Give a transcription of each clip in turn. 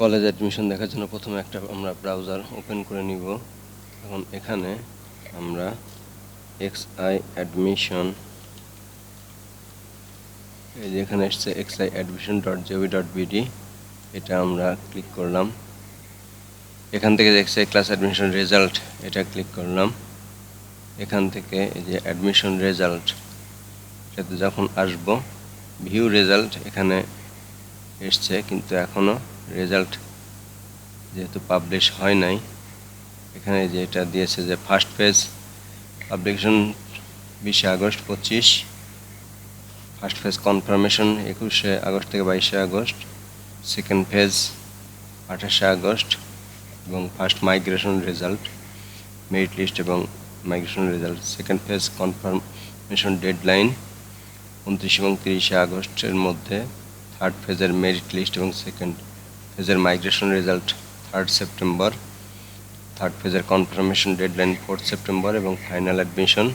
College admission দেখার জন্য প্রথমে একটা আমরা ব্রাউজার ওপেন করে নিব। এখন এখানে আমরা এক্স আই অ্যাডমিশন এই যে এখানে এসছে X I admission dot G O V dot BD এটা আমরা ক্লিক করলাম। এখান থেকে X I class admission result এটা ক্লিক করলাম। এখান থেকে এই যে অ্যাডমিশন রেজাল্ট এটাতে যখন আসব ভিউ রেজাল্ট এখানে এসছে, কিন্তু এখনও রেজাল্ট যেহেতু পাবলিশ হয় নাই, এখানে যে এটা দিয়েছে যে ফার্স্ট পেজ পাবলিকেশন বিশে আগস্ট পঁচিশ ফার্স্ট ফেজ কনফার্মেশন একুশে আগস্ট থেকে বাইশে আগস্ট সেকেন্ড ফেজ আঠাশে আগস্ট, এবং first migration result merit list এবং migration result second phase confirmation deadline উনত্রিশ এবং তিরিশে আগস্টের মধ্যে থার্ড ফেজের মেরিট লিস্ট এবং সেকেন্ড ফেজের migration result third September third ফেজের কনফার্মেশন ডেডলাইন ফোর্থ সেপ্টেম্বর এবং ফাইনাল অ্যাডমিশন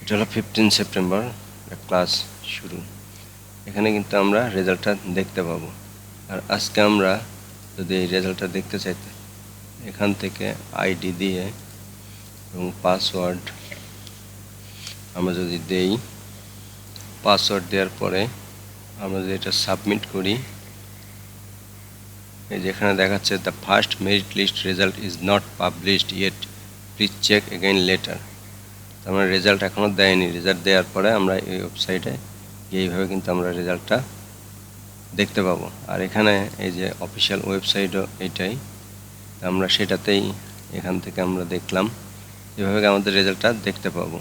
এটা হলো ফিফটিন সেপ্টেম্বর ক্লাস শুরু। এখানে কিন্তু আমরা রেজাল্টটা দেখতে পাবো। আর আজকে আমরা যদি এই রেজাল্টটা দেখতে চাই, এখান থেকে আইডি দিয়ে এবং পাসওয়ার্ড আমরা যদি দেই পাসওয়ার্ড দেওয়ার পরে আমরা যদি এটা সাবমিট করি এই যেখানে দেখাচ্ছে the first merit list result is not published yet please check again later তার মানে রেজাল্ট এখনও দেয়নি। রেজাল্ট দেওয়ার পরে আমরা এই ওয়েবসাইটে এইভাবে কিন্তু আমরা রেজাল্টটা দেখতে পাবো। আর এখানে এই যে অফিসিয়াল ওয়েবসাইটও এইটাই আমরা সেটাতেই এখান থেকে আমরা দেখলাম। এভাবে আমাদের রেজাল্টটা দেখতে পাবো।